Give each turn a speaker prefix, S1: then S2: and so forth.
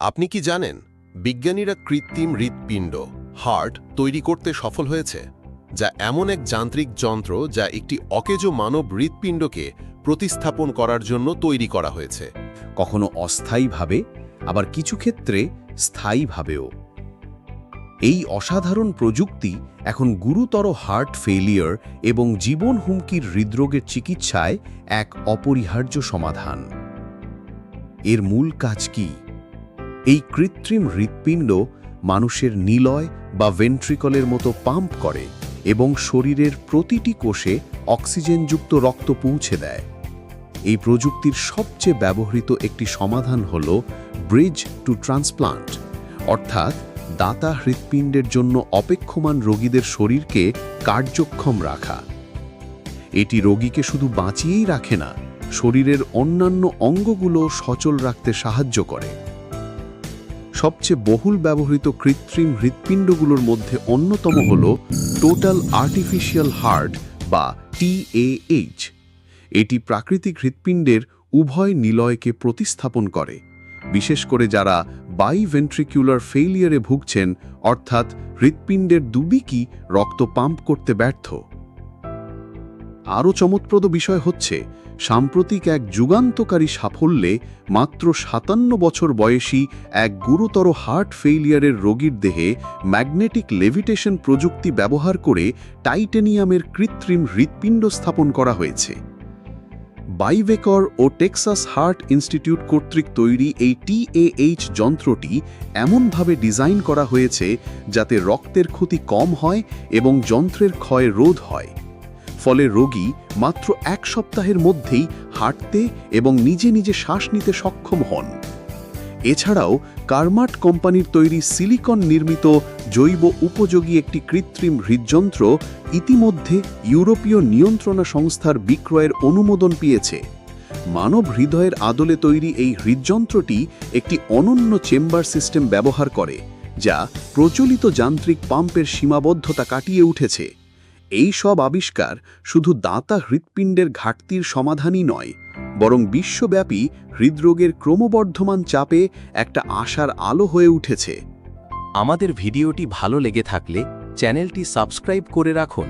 S1: আপনি কি জানেন, বিজ্ঞানীরা কৃত্রিম হৃৎপিণ্ড, হার্ট তৈরি করতে সফল হয়েছে, যা এমন এক যান্ত্রিক যন্ত্র যা একটি অকেজ মানব হৃৎপিণ্ডকে প্রতিস্থাপন করার জন্য তৈরি করা হয়েছে।
S2: কখনো অস্থায়ীভাবে, আবার কিছু ক্ষেত্রে স্থায়ীভাবেও। এই অসাধারণ প্রযুক্তি এখন গুরুতর হার্ট ফেলিয়ার এবং জীবন হুমকির হৃদরোগের চিকিৎসায় এক অপরিহার্য সমাধান। এর মূল কাজ কি? এই কৃত্রিম হৃৎপিণ্ড মানুষের নিলয় বা ভেন্ট্রিকলের মতো পাম্প করে এবং শরীরের প্রতিটি কোষে অক্সিজেনযুক্ত রক্ত পৌঁছে দেয়। এই প্রযুক্তির সবচেয়ে ব্যবহৃত একটি সমাধান হল ব্রিজ টু ট্রান্সপ্লান্ট, অর্থাৎ দাতা হৃৎপিণ্ডের জন্য অপেক্ষমান রোগীদের শরীরকে কার্যক্ষম রাখা। এটি রোগীকে শুধু বাঁচিয়েই রাখে না, শরীরের অন্যান্য অঙ্গগুলো সচল রাখতে সাহায্য করে। সবচেয়ে বহুল ব্যবহৃত কৃত্রিম হৃৎপিণ্ডগুলোর মধ্যে অন্যতম হল টোটাল আর্টিফিশিয়াল হার্ট বা টিএএইচ এটি প্রাকৃতিক হৃৎপিণ্ডের উভয় নিলয়কে প্রতিস্থাপন করে। বিশেষ করে যারা বাইভেন্ট্রিকুলার ফেইলিয়ারে ভুগছেন, অর্থাৎ হৃৎপিণ্ডের দুদিকই রক্ত পাম্প করতে ব্যর্থ। আরও চমৎপ্রদ বিষয় হচ্ছে, সাম্প্রতিক এক যুগান্তকারী সাফল্যে মাত্র সাতান্ন বছর বয়সী এক গুরুতর হার্ট ফেইলিয়ারের রোগীর দেহে ম্যাগনেটিক লেভিটেশন প্রযুক্তি ব্যবহার করে টাইটেনিয়ামের কৃত্রিম হৃৎপিণ্ড স্থাপন করা হয়েছে। বাইভেকর ও টেক্সাস হার্ট ইনস্টিটিউট কর্তৃক তৈরি এই টিএএইচ যন্ত্রটি এমনভাবে ডিজাইন করা হয়েছে যাতে রক্তের ক্ষতি কম হয় এবং যন্ত্রের ক্ষয় রোধ হয়। ফলে রোগী মাত্র এক সপ্তাহের মধ্যেই হাঁটতে এবং নিজে নিজে শ্বাস নিতে সক্ষম হন। এছাড়াও কারমাট কোম্পানির তৈরি সিলিকন নির্মিত জৈব উপযোগী একটি কৃত্রিম হৃদযন্ত্র ইতিমধ্যে ইউরোপীয় নিয়ন্ত্রণা সংস্থার বিক্রয়ের অনুমোদন পেয়েছে। মানব হৃদয়ের আদলে তৈরি এই হৃদযন্ত্রটি একটি অনন্য চেম্বার সিস্টেম ব্যবহার করে, যা প্রচলিত যান্ত্রিক পাম্পের সীমাবদ্ধতা কাটিয়ে উঠেছে। এই সব আবিষ্কার শুধু দাঁতা হৃৎপিণ্ডের ঘাটতির সমাধানই নয়, বরং বিশ্বব্যাপী হৃদরোগের ক্রমবর্ধমান চাপে একটা আশার আলো হয়ে উঠেছে।
S3: আমাদের ভিডিওটি ভালো লেগে থাকলে চ্যানেলটি সাবস্ক্রাইব করে রাখুন।